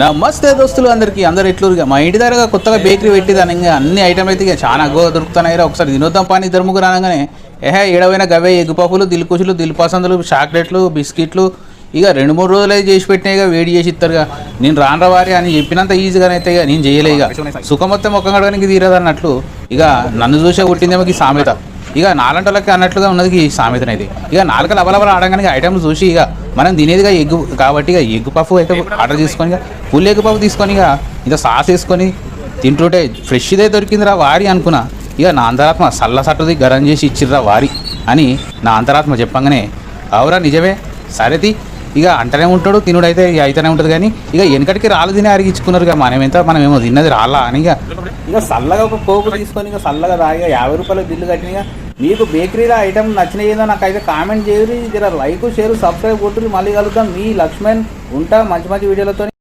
నమస్తే దోస్తులు అందరికీ. అందరు ఎట్లుగా మా ఇంటి దగ్గర కొత్తగా బేకరీ పెట్టిదాని ఇంకా అన్ని ఐటమ్ అయితే ఇక చాలా గో దొరుకుతున్నాయి ఒకసారి తినొద్దాం పానీ ఇద్దరు రానగానే. ఏహే ఏడవైన గవే ఎగ్గు పప్పులు దిల్కుషులు దిల్పసందులు చాక్లెట్లు బిస్కెట్లు ఇక రెండు మూడు రోజులే చేసి పెట్టినాయి ఇక వేడి చేసి ఇస్తారుగా నేను రాను వారి అని చెప్పినంత ఈజీగానే అయితే ఇక నేను చేయలే ఇక. సుఖం మొత్తం ముఖం కడగడానికి తీరదు అన్నట్లు ఇక నన్ను చూసే కొట్టిందేమో ఈ సామెత. ఇక నాలంటలకి అన్నట్లుగా ఉన్నది ఈ సామెతనైతే. ఇక నాలుగు లవలవల ఆడగానే ఐటమ్స్ చూసి ఇక మనం తినేదిగా ఎగ్గు కాబట్టి ఇక ఎగ్గు పఫ్ అయితే ఆర్డర్ చేసుకొని ఇక ఫుల్ ఎగ్గు పఫ్ తీసుకొని ఇక ఇంత సాస్ వేసుకొని తింటుంటే ఫ్రెష్దే దొరికిందిరా వారి అనుకున్నా. ఇక నా అంతరాత్మ సల్ల సట్టుది గరం చేసి ఇచ్చిర్రా వారి అని నా అంతరాత్మ చెప్పంగానే అవురా నిజమే. సరేది ఇక అంటనే ఉంటాడు తినుడైతే ఇక అయితేనే ఉంటుంది కానీ ఇక వెనకటికి రాళ్ళు తినే అరిగించుకున్నారు ఇక మనం ఎంత మనం ఏమో తిన్నది రాళ్ళా అని ఇక ఇక చల్లగా ఒక కోకు తీసుకొని ఇక చల్లగా తాగి యాభై రూపాయల బిల్లు కట్టిన ఇక మీకు బేకరీలో ఐటమ్ నచ్చినాయేదో నాకైతే కామెంట్ చేయరు జర లైక్ షేర్ సబ్స్క్రైబ్ కొట్టుర్రి. మళ్ళీ కలుగుతాం మీ లక్ష్మణ్ ఉంటా. మంచి మంచి వీడియోలతో